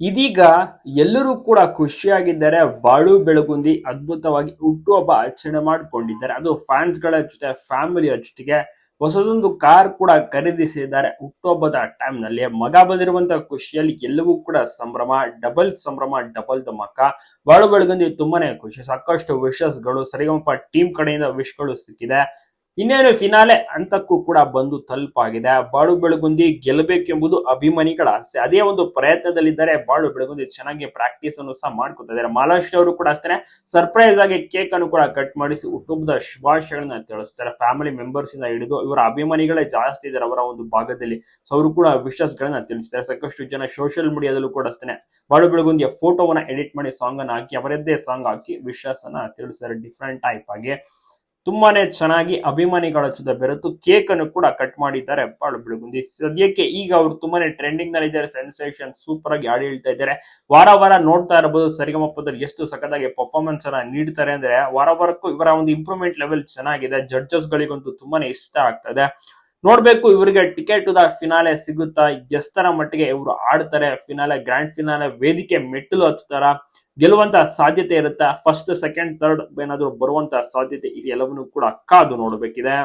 ಇದೀಗ ಎಲ್ಲರೂ ಕೂಡ ಖುಷಿಯಾಗಿದ್ದಾರೆ. ಬಾಳು ಬೆಳಗುಂದಿ ಅದ್ಭುತವಾಗಿ ಹುಟ್ಟುಹಬ್ಬ ಆಚರಣೆ ಮಾಡಿಕೊಂಡಿದ್ದಾರೆ. ಅದು ಫ್ಯಾನ್ಸ್ಗಳ ಜೊತೆ, ಫ್ಯಾಮಿಲಿಯ ಜೊತೆಗೆ ಹೊಸದೊಂದು ಕಾರ್ ಕೂಡ ಖರೀದಿಸಿದ್ದಾರೆ ಹುಟ್ಟುಹಬ್ಬದ ಟೈಮ್ನಲ್ಲಿ ಮಗ ಬಂದಿರುವಂತಹ ಖುಷಿಯಲ್ಲಿ ಎಲ್ಲವೂ ಕೂಡ ಸಂಭ್ರಮ, ಡಬಲ್ ಸಂಭ್ರಮ, ಡಬಲ್ ಧಮಾಕ. ಬಾಳು ಬೆಳಗುಂದಿ ತುಂಬಾನೇ ಖುಷಿ. ಸಾಕಷ್ಟು ವಿಶಸ್ಗಳು, ಸರಿಗಮಪ ಟೀಮ್ ಕಡೆಯಿಂದ ವಿಶ್ಗಳು ಸಿಕ್ಕಿದೆ. ಇನ್ನೇನು ಫಿನಾಲೆ ಹಂತಕ್ಕೂ ಕೂಡ ಬಂದು ತಲುಪಾಗಿದೆ. ಬಾಳು ಬೆಳಗುಂದಿ ಗೆಲ್ಲಬೇಕೆಂಬುದು ಅಭಿಮಾನಿಗಳ ಆಸೆ. ಅದೇ ಒಂದು ಪ್ರಯತ್ನದಲ್ಲಿದ್ದಾರೆ ಬಾಳು ಬೆಳಗುಂದಿ ಚೆನ್ನಾಗಿ ಪ್ರಾಕ್ಟೀಸ್ ಅನ್ನು ಸಹ ಮಾಡ್ಕೊತಾ ಇದ್ದಾರೆ. ಮಾಲಾಶ್ರೀ ಅವರು ಕೂಡ ಅಷ್ಟೇ ಸರ್ಪ್ರೈಸ್ ಆಗಿ ಕೇಕ್ ಅನ್ನು ಕೂಡ ಕಟ್ ಮಾಡಿಸಿ ಹುಟ್ಟುಹಬ್ಬದ ಶುಭಾಶಯಗಳನ್ನ ತಿಳಿಸ್ತಾರೆ. ಫ್ಯಾಮಿಲಿ ಮೆಂಬರ್ಸ್ ಇಂದ ಹಿಡಿದು ಇವರ ಅಭಿಮಾನಿಗಳೇ ಜಾಸ್ತಿ ಇದ್ದಾರೆ ಅವರ ಒಂದು ಭಾಗದಲ್ಲಿ. ಸೊ ಅವರು ಕೂಡ ವಿಶಸ್ ಗಳನ್ನ ತಿಳಿಸ್ತಾರೆ. ಸಾಕಷ್ಟು ಜನ ಸೋಷಿಯಲ್ ಮೀಡಿಯಾದಲ್ಲೂ ಕೂಡ ಅಷ್ಟೇ ಬಾಳು ಬೆಳಗುಂದಿಯ ಫೋಟೋವನ್ನ ಎಡಿಟ್ ಮಾಡಿ ಸಾಂಗ್ ಅನ್ನ ಹಾಕಿ, ಅವರದ್ದೇ ಸಾಂಗ್ ಹಾಕಿ ವಿಶಸ್ ಅನ್ನ ತಿಳಿಸ್ತಾರೆ. ಡಿಫ್ರೆಂಟ್ ಟೈಪ್ ಆಗಿ. ತುಂಬಾನೇ ಚೆನ್ನಾಗಿ ಅಭಿಮಾನಿಗಳ ಜೊತೆ ಬೆರೆತು ಕೇಕ್ ಅನ್ನು ಕೂಡ ಕಟ್ ಮಾಡಿದ್ದಾರೆ ಬಾಳು ಬೆಳಗುಂದಿ. ಸದ್ಯಕ್ಕೆ ಈಗ ಅವರು ತುಂಬಾನೇ ಟ್ರೆಂಡಿಂಗ್ನಲ್ಲಿ ಇದ್ದಾರೆ ಸೆನ್ಸೇಷನ್ ಸೂಪರ್ ಆಗಿ ಹಾಡು ಹೇಳ್ತಾ ಇದ್ದಾರೆ. ವಾರ ವಾರ ನೋಡ್ತಾ ಇರಬಹುದು ಸರಿಗಮಪ್ಪದಲ್ಲಿ ಎಷ್ಟು ಸಖತ್ತಾಗಿ ಪರ್ಫಾರ್ಮೆನ್ಸ್ ಅನ್ನ ನೀಡ್ತಾರೆ ಅಂದ್ರೆ ವಾರ ವಾರಕ್ಕೂ ಇವರ ಒಂದು ಇಂಪ್ರೂವ್ಮೆಂಟ್ ಲೆವೆಲ್ ಚೆನ್ನಾಗಿದೆ. ಜಡ್ಜಸ್ ಗಳಿಗಂತೂ ತುಂಬಾನೇ ಇಷ್ಟ ಆಗ್ತದೆ ನೋಡ್ಬೇಕು ಇವರಿಗೆ ಟಿಕೆಟ್ ದ ಫಿನಾಲೆ ಸಿಗುತ್ತಾ? ಎಷ್ಟರ ಮಟ್ಟಿಗೆ ಇವರು ಆಡ್ತಾರೆ? ಫಿನಾಲೆ ಗ್ರ್ಯಾಂಡ್ ಫಿನಾಲೆ ವೇದಿಕೆ ಮೆಟ್ಟಲು ಹತ್ತಾರ ಗೆಲ್ಲುವಂತ ಸಾಧ್ಯತೆ ಇರುತ್ತಾ? ಫಸ್ಟ್ ಸೆಕೆಂಡ್ ಥರ್ಡ್ ಏನಾದ್ರು ಬರುವಂತ ಸಾಧ್ಯತೆ ಇದೆ ಎಲ್ಲವನ್ನೂ ಕೂಡ ಕಾದು ನೋಡಬೇಕಿದೆ.